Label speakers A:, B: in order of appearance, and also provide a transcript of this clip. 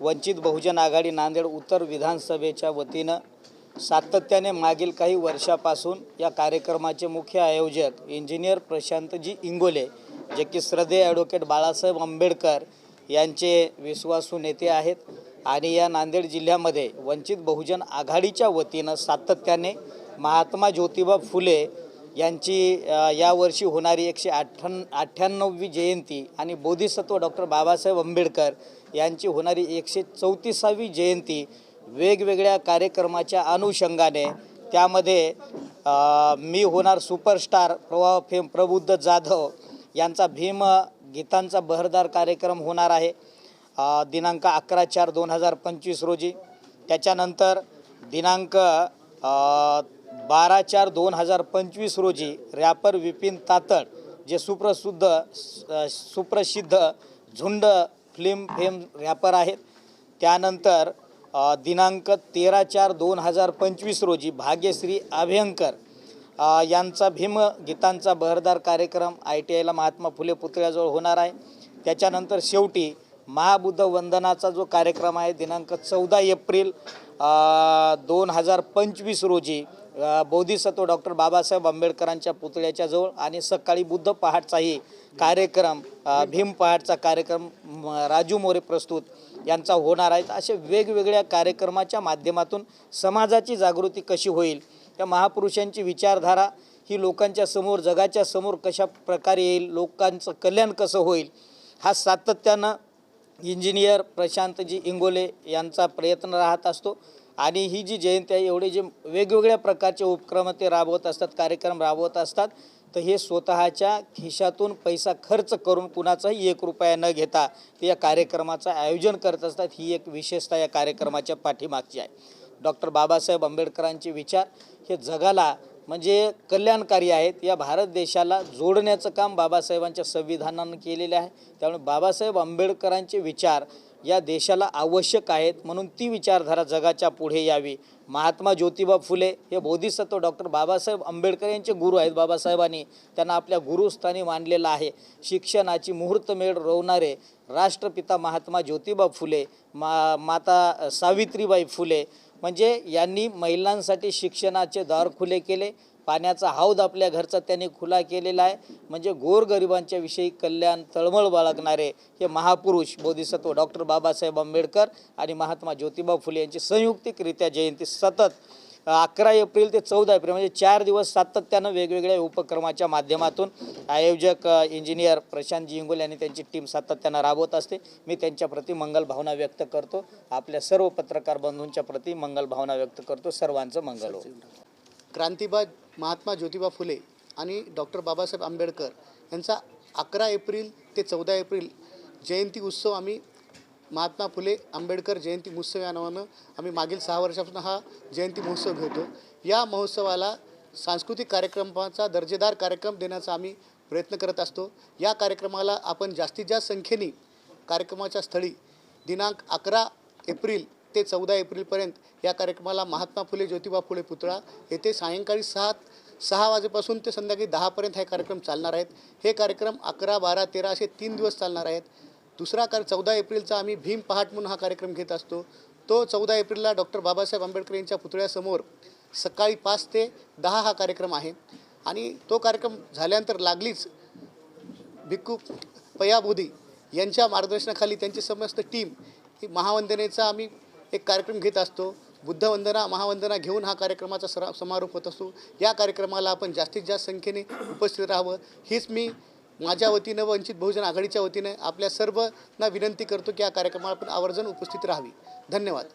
A: वंचित बहुजन आघाडी नांदेड उत्तर विधानसभेच्या वतीनं सातत्याने मागील काही वर्षापासून या कार्यक्रमाचे मुख्य आयोजक इंजिनियर प्रशांतजी इंगोले जे की श्रद्धेय ॲडव्होकेट बाळासाहेब आंबेडकर यांचे विश्वासू नेते आहेत आणि या नांदेड जिल्ह्यामध्ये वंचित बहुजन आघाडीच्या वतीनं सातत्याने महात्मा ज्योतिबा फुले यांची यावर्षी होणारी एकशे अठ्ठ्याण् अठ्ठ्याण्णववी जयंती आणि बोधिसत्व डॉक्टर बाबासाहेब आंबेडकर यांची होणारी एकशे चौतीसावी जयंती वेगवेगळ्या कार्यक्रमाच्या अनुषंगाने. त्यामध्ये मी होणार सुपरस्टार प्रवा फेम प्रबुद्ध जाधव यांचा भीम गीतांचा बहरदार कार्यक्रम होणार आहे दिनांक अकरा चार दोन हजार पंचवीस रोजी. त्याच्यानंतर दिनांक बारा चार दोन हजार पंचवीस रोजी रॅपर विपिन तातड जे सुप्रसिद्ध सुप्रसिद्ध झुंड फिल्म फेम रॅपर आहेत. त्यानंतर दिनांक तेरा चार दोन हजार पंचवीस रोजी भाग्यश्री अभ्यंकर यांचा भीम गीतांचा बहरदार कार्यक्रम आय टी आयला महात्मा फुले पुतळ्याजवळ होणार आहे. त्याच्यानंतर शेवटी महाबुद्ध वंदनाचा जो कार्यक्रम आहे दिनांक चौदा एप्रिल दोन हजार पंचवीस रोजी बोधिसत्व डॉक्टर बाबासाहेब आंबेडकरांच्या पुतळ्याच्या जवळ आणि सकाळी बुद्ध पहाटचाही कार्यक्रम भीम पहाटचा कार्यक्रम म, राजू मोरे प्रस्तुत यांचा होणार आहेत असे वेगवेगळ्या कार्यक्रमाच्या माध्यमातून समाजाची जागृती कशी होईल त्या महापुरुषांची विचारधारा ही लोकांच्या समोर जगाच्या समोर कशा प्रकारे येईल लोकांचं कल्याण कसं होईल हा सातत्यानं इंजिनियर प्रशांतजी इंगोले यांचा प्रयत्न राहत असतो. आणि ही जी जयंती आहे एवढे जे वेगवेगळ्या प्रकारचे उपक्रम ते राबवत असतात कार्यक्रम राबवत असतात तर हे स्वतःच्या खिशातून पैसा खर्च करून कुणाचाही एक रुपया न घेता ते या कार्यक्रमाचं आयोजन करत असतात. ही एक विशेषता या कार्यक्रमाच्या पाठीमागची आहे. डॉक्टर बाबासाहेब आंबेडकरांचे विचार हे जगाला म्हणजे कल्याणकारी आहेत. या भारत देशाला जोडण्याचं काम बाबासाहेबांच्या संविधानानं केलेले आहे. त्यामुळे बाबासाहेब आंबेडकरांचे विचार या देशाला आवश्यक आहेत म्हणून ती विचारधारा जगाच्या पुढे यावी. महात्मा ज्योतिबा फुले हे बोधिसत्व डॉक्टर बाबासाहेब आंबेडकर यांचे गुरु आहेत. बाबासाहेबांनी त्यांना आपल्या गुरुस्थानी मानलेलं आहे. शिक्षणाची मुहूर्तमेढ रोवणारे राष्ट्रपिता महात्मा ज्योतिबा फुले मा माता सावित्रीबाई फुले म्हणजे यांनी महिलांसाठी शिक्षणाचे दार खुले केले. पाण्याचा हौद आपल्या घरचा त्यांनी खुला केलेला आहे. म्हणजे गोरगरिबांच्या विषयी कल्याण तळमळ बाळगणारे हे महापुरुष बोधिसत्व डॉक्टर बाबासाहेब आंबेडकर आणि महात्मा ज्योतिबा फुले यांची संयुक्तिकरित्या जयंती सतत अकरा एप्रिल ते चौदा एप्रिल म्हणजे चार दिवस सातत्यानं वेगवेगळ्या उपक्रमाच्या माध्यमातून आयोजक इंजिनियर प्रशांतजी इंगोल यांनी त्यांची टीम सातत्यानं राबवत असते. मी त्यांच्याप्रती मंगल भावना व्यक्त करतो. आपल्या सर्व पत्रकार बंधूंच्या प्रती मंगल भावना व्यक्त करतो. सर्वांचं मंगल हो.
B: क्रांतिबाज महात्मा ज्योतिबा फुले आणि डॉक्टर बाबासाहेब आंबेडकर यांचा अकरा एप्रिल ते चौदा एप्रिल जयंती उत्सव आम्ही महात्मा फुले आंबेडकर जयंती महोत्सव या नावानं आम्ही मागील सहा वर्षापासून हा जयंती महोत्सव घेतो. या महोत्सवाला सांस्कृतिक कार्यक्रमाचा दर्जेदार कार्यक्रम देण्याचा आम्ही प्रयत्न करत असतो. या कार्यक्रमाला आपण जास्तीत जास्त संख्येने कार्यक्रमाच्या स्थळी दिनांक अकरा एप्रिल ते चौदा एप्रिलपर्यंत या कार्यक्रमाला महात्मा फुले ज्योतिबा फुले पुतळा येथे सायंकाळी सात सहा वाजेपासून ते संध्याकाळी दहापर्यंत हे कार्यक्रम चालणार आहेत. हे कार्यक्रम अकरा बारा तेरा असे तीन दिवस चालणार आहेत. दुसरा कार चौदा एप्रिलचा आम्ही भीम पहाट म्हणून हा कार्यक्रम घेत असतो. तो चौदा एप्रिलला डॉक्टर बाबासाहेब आंबेडकर यांच्या पुतळ्यासमोर सकाळी पाच ते दहा हा कार्यक्रम आहे. आणि तो कार्यक्रम झाल्यानंतर लागलीच भिक्खू पयाबोधी यांच्या मार्गदर्शनाखाली त्यांची समस्त टीम ही महावंदनेचा आम्ही एक कार्यक्रम घेत असतो. बुद्धवंदना महावंदना घेऊन हा कार्यक्रमाचा सरा समारोप होत असतो. या कार्यक्रमाला आपण जास्तीत जास्त संख्येने उपस्थित राहावं. हीच मी माझ्या वतीनं वंचित बहुजन आघाडीच्या वतीनं आपल्या सर्वांना विनंती करतो की या कार्यक्रमाला आपण आवर्जून उपस्थित राहावी. धन्यवाद.